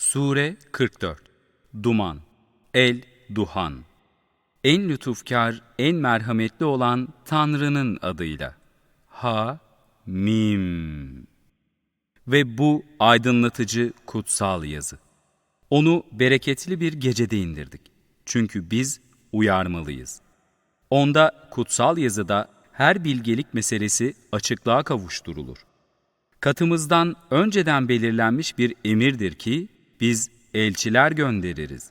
Sure 44 Duman El Duhan En lütufkar, en merhametli olan Tanrı'nın adıyla. Ha Mim Ve bu aydınlatıcı kutsal yazı. Onu bereketli bir gecede indirdik. Çünkü biz uyarmalıyız. Onda kutsal yazıda her bilgelik meselesi açıklığa kavuşturulur. Katımızdan önceden belirlenmiş bir emirdir ki biz elçiler göndeririz.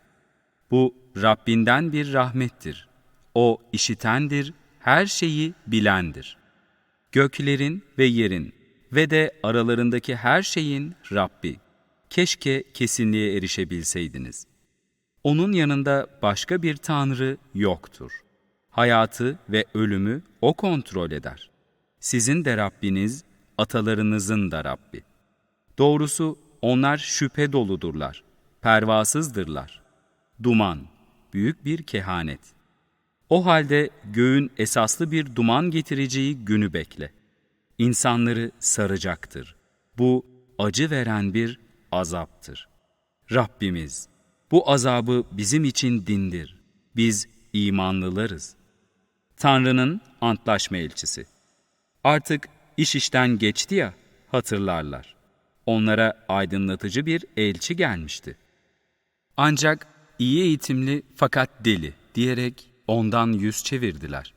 Bu Rabbinden bir rahmettir. O işitendir, her şeyi bilendir. Göklerin ve yerin ve de aralarındaki her şeyin Rabbi. Keşke kesinliğe erişebilseydiniz. Onun yanında başka bir tanrı yoktur. Hayatı ve ölümü O kontrol eder. Sizin de Rabbiniz, atalarınızın da Rabbi. Doğrusu onlar şüphe doludurlar, pervasızdırlar. Duman, büyük bir kehanet. O halde göğün esaslı bir duman getireceği günü bekle. İnsanları saracaktır. Bu acı veren bir azaptır. Rabbimiz, bu azabı bizim için dindir. Biz imanlılarız. Tanrı'nın antlaşma elçisi. Artık iş işten geçti ya, hatırlarlar. Onlara aydınlatıcı bir elçi gelmişti. Ancak iyi eğitimli fakat deli diyerek ondan yüz çevirdiler.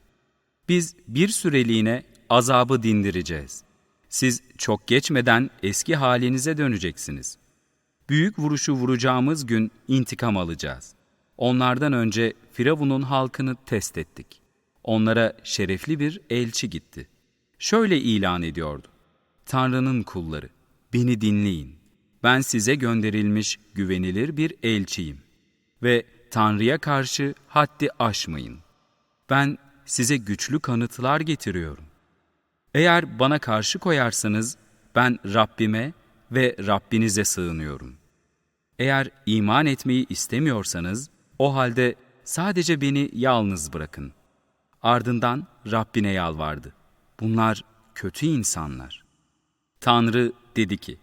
Biz bir süreliğine azabı dindireceğiz. Siz çok geçmeden eski halinize döneceksiniz. Büyük vuruşu vuracağımız gün intikam alacağız. Onlardan önce Firavun'un halkını test ettik. Onlara şerefli bir elçi gitti. Şöyle ilan ediyordu. Tanrı'nın kulları, beni dinleyin. Ben size gönderilmiş güvenilir bir elçiyim. Ve Tanrı'ya karşı haddi aşmayın. Ben size güçlü kanıtlar getiriyorum. Eğer bana karşı koyarsanız ben Rabbime ve Rabbinize sığınıyorum. Eğer iman etmeyi istemiyorsanız o halde sadece beni yalnız bırakın. Ardından Rabbine yalvardı. Bunlar kötü insanlar. Tanrı dedi ki,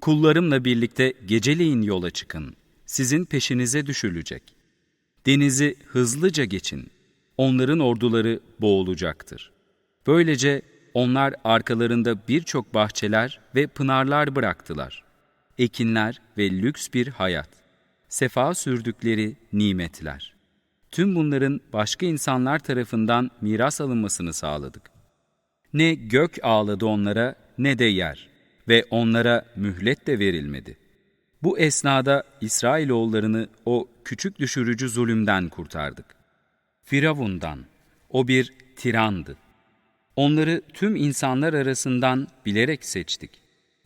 Kullarımla birlikte geceleyin yola çıkın. Sizin peşinize düşülecek. Denizi hızlıca geçin. Onların orduları boğulacaktır. Böylece onlar arkalarında birçok bahçeler ve pınarlar bıraktılar. Ekinler ve lüks bir hayat. Sefa sürdükleri nimetler. Tüm bunların başka insanlar tarafından miras alınmasını sağladık. Ne gök ağladı onlara ne de yer ve onlara mühlet de verilmedi. Bu esnada İsrailoğullarını o küçük düşürücü zulümden kurtardık. Firavundan, o bir tirandı. Onları tüm insanlar arasından bilerek seçtik.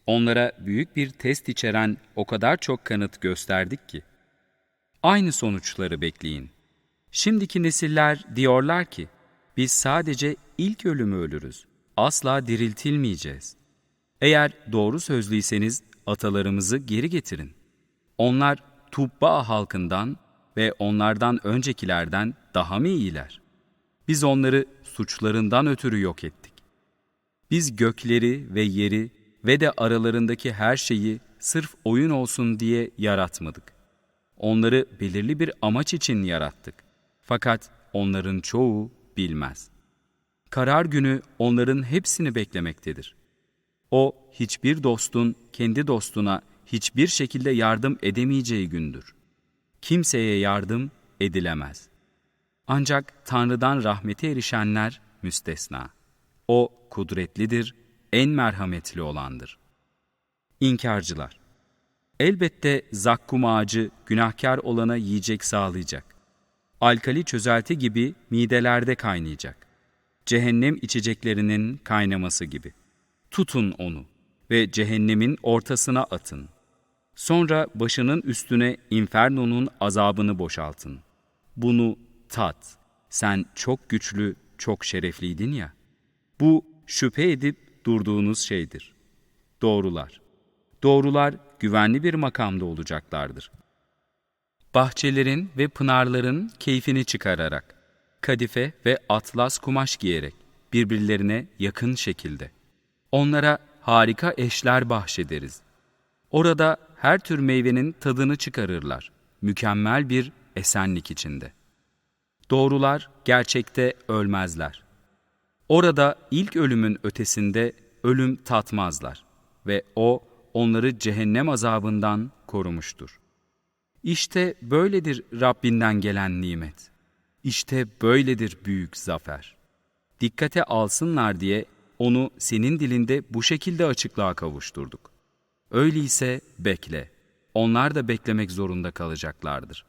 Onlara büyük bir test içeren o kadar çok kanıt gösterdik ki. Aynı sonuçları bekleyin. Şimdiki nesiller diyorlar ki, biz sadece ilk ölümü ölürüz, asla diriltilmeyeceğiz. Eğer doğru sözlüyseniz atalarımızı geri getirin. Onlar Tubba halkından ve onlardan öncekilerden daha mı iyiler? Biz onları suçlarından ötürü yok ettik. Biz gökleri ve yeri ve de aralarındaki her şeyi sırf oyun olsun diye yaratmadık. Onları belirli bir amaç için yarattık. Fakat onların çoğu bilmez. Karar günü onların hepsini beklemektedir. O, hiçbir dostun kendi dostuna hiçbir şekilde yardım edemeyeceği gündür. Kimseye yardım edilemez. Ancak Tanrı'dan rahmete erişenler müstesna. O kudretlidir, en merhametli olandır. İnkarcılar Elbette zakkum ağacı günahkar olana yiyecek sağlayacak. Alkali çözelti gibi midelerde kaynayacak. Cehennem içeceklerinin kaynaması gibi. Tutun onu ve cehennemin ortasına atın. Sonra başının üstüne infernonun azabını boşaltın. Bunu tat. Sen çok güçlü, çok şerefliydin ya. Bu şüphe edip durduğunuz şeydir. Doğrular. Doğrular güvenli bir makamda olacaklardır. Bahçelerin ve pınarların keyfini çıkararak, kadife ve atlas kumaş giyerek, birbirlerine yakın şekilde. Onlara harika eşler bahşederiz. Orada her tür meyvenin tadını çıkarırlar. Mükemmel bir esenlik içinde. Doğrular gerçekte ölmezler. Orada ilk ölümün ötesinde ölüm tatmazlar ve O onları cehennem azabından korumuştur. İşte böyledir Rabbinden gelen nimet. İşte böyledir büyük zafer. Dikkate alsınlar diye onu senin dilinde bu şekilde açıklığa kavuşturduk. Öyleyse bekle. Onlar da beklemek zorunda kalacaklardır.